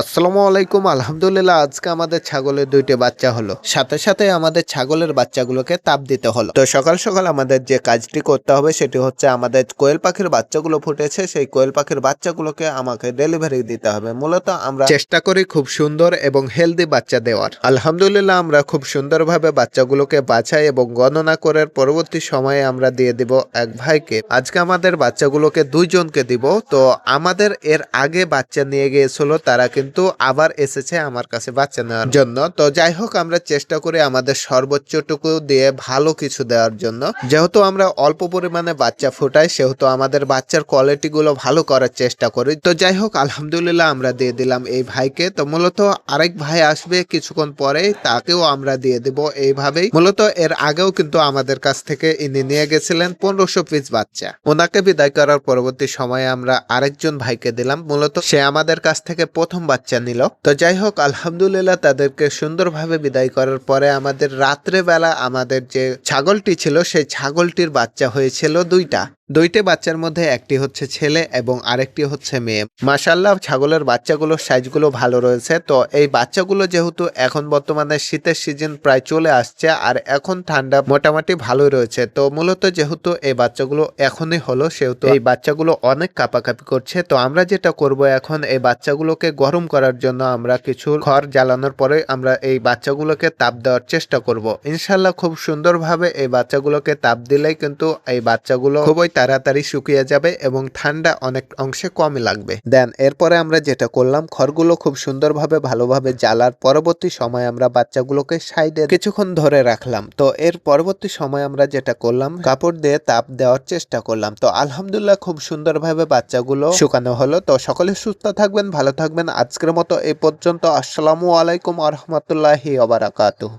আসসালামু আলাইকুম, আলহামদুলিল্লাহ, আজকে আমাদের ছাগলের দুইটি বাচ্চা হলো। সাথে সাথে আমাদের ছাগলের বাচ্চাগুলোকে তাপ দিতে হলো। তো সকাল সকাল আমাদের যে কাজটি করতে হবে সেটি হচ্ছে আমাদের কোয়েল পাখির বাচ্চাগুলো ফুটেছে, সেই কোয়েল পাখির বাচ্চাগুলোকে আমাকে ডেলিভারি দিতে হবে। মূলত আমরা চেষ্টা করি খুব সুন্দর এবং হেলদি বাচ্চা দেওয়ার। আলহামদুলিল্লাহ, আমরা খুব সুন্দরভাবে বাচ্চাগুলোকে বাছাই এবং গণনা করার পরবর্তী সময়ে আমরা দিয়ে দিব এক ভাইকে। আজকে আমাদের বাচ্চাগুলোকে দুইজনকে দিব। তো আমাদের এর আগে বাচ্চা নিয়ে গিয়েছিল, তারা কিন্তু আবার এসেছে আমার কাছে বাচ্চা নেওয়ার জন্য। তো যাই হোক আমরা চেষ্টা করি আমাদের সর্বোচ্চটুকু দিয়ে ভালো কিছু দেওয়ার জন্য। যেহেতু আমরা অল্প পরিমাণে বাচ্চা ফুটাই, সেহেতু আমাদের বাচ্চার কোয়ালিটি গুলো ভালো করার চেষ্টা করি। তো যাই হোক আলহামদুলিল্লাহ আমরা দিয়ে দিলাম এই ভাইকে। তো মূলত আরেক ভাই আসবে কিছুক্ষণ পরে তাকেও আমরা দিয়ে দিব এইভাবেই। মূলত এর আগেও কিন্তু আমাদের কাছ থেকে ইনি নিয়ে গেছিলেন পনেরোশো পিস বাচ্চা। ওনাকে বিদায় করার পরবর্তী সময়ে আমরা আরেকজন ভাইকে দিলাম। মূলত সে আমাদের কাছ থেকে প্রথম বাচ্চা নিল। তো যাই হোক, আলহামদুলিল্লাহ তাদেরকে সুন্দরভাবে বিদায় করার পরে আমাদের রাত্রে বেলা আমাদের যে ছাগলটি ছিল, সেই ছাগলটির বাচ্চা হয়েছিল দুইটা। দুইটি বাচ্চার মধ্যে একটি হচ্ছে ছেলে এবং আরেকটি হচ্ছে মেয়ে। মাসাল্লাহ ছাগলের বাচ্চাগুলোর সাইজগুলো ভালো রয়েছে। তো এই বাচ্চাগুলো যেহেতু এখন বর্তমানে শীতের সিজন প্রায় চলে আসছে আর এখন ঠান্ডা মোটামুটি ভালোই রয়েছে, তো মূলত যেহেতু এই বাচ্চাগুলো এখনই হলো, সেহেতু এই বাচ্চাগুলো অনেক কাপাকাপি করছে। তো আমরা যেটা করব এখন, এই বাচ্চাগুলোকে গরম করার জন্য আমরা কিছু খড় জ্বালানোর পরে আমরা এই বাচ্চাগুলোকে তাপ দেওয়ার চেষ্টা করব। ইনশাল্লাহ খুব সুন্দরভাবে এই বাচ্চাগুলোকে তাপ দিলেই কিন্তু এই বাচ্চাগুলো খুবই তাড়াতাড়ি শুকিয়ে যাবে এবং ঠান্ডা অনেক অংশে কম লাগবে। দেন এরপরে আমরা যেটা করলাম, খড়গুলো খুব সুন্দরভাবে ভালোভাবে জ্বালার পরবর্তী সময় আমরা বাচ্চাগুলোকে সাইডে কিছুক্ষণ ধরে রাখলাম। তো এর পরবর্তী সময় আমরা যেটা করলাম, কাপড় দিয়ে তাপ দেওয়ার চেষ্টা করলাম। তো আলহামদুলিল্লাহ খুব সুন্দরভাবে বাচ্চাগুলো শুকানো হলো। তো সকলে সুস্থ থাকবেন, ভালো থাকবেন। আজকের মতো এ পর্যন্ত। আসসালামু আলাইকুম আহমতুল্লাহি ওবারাকাতুহ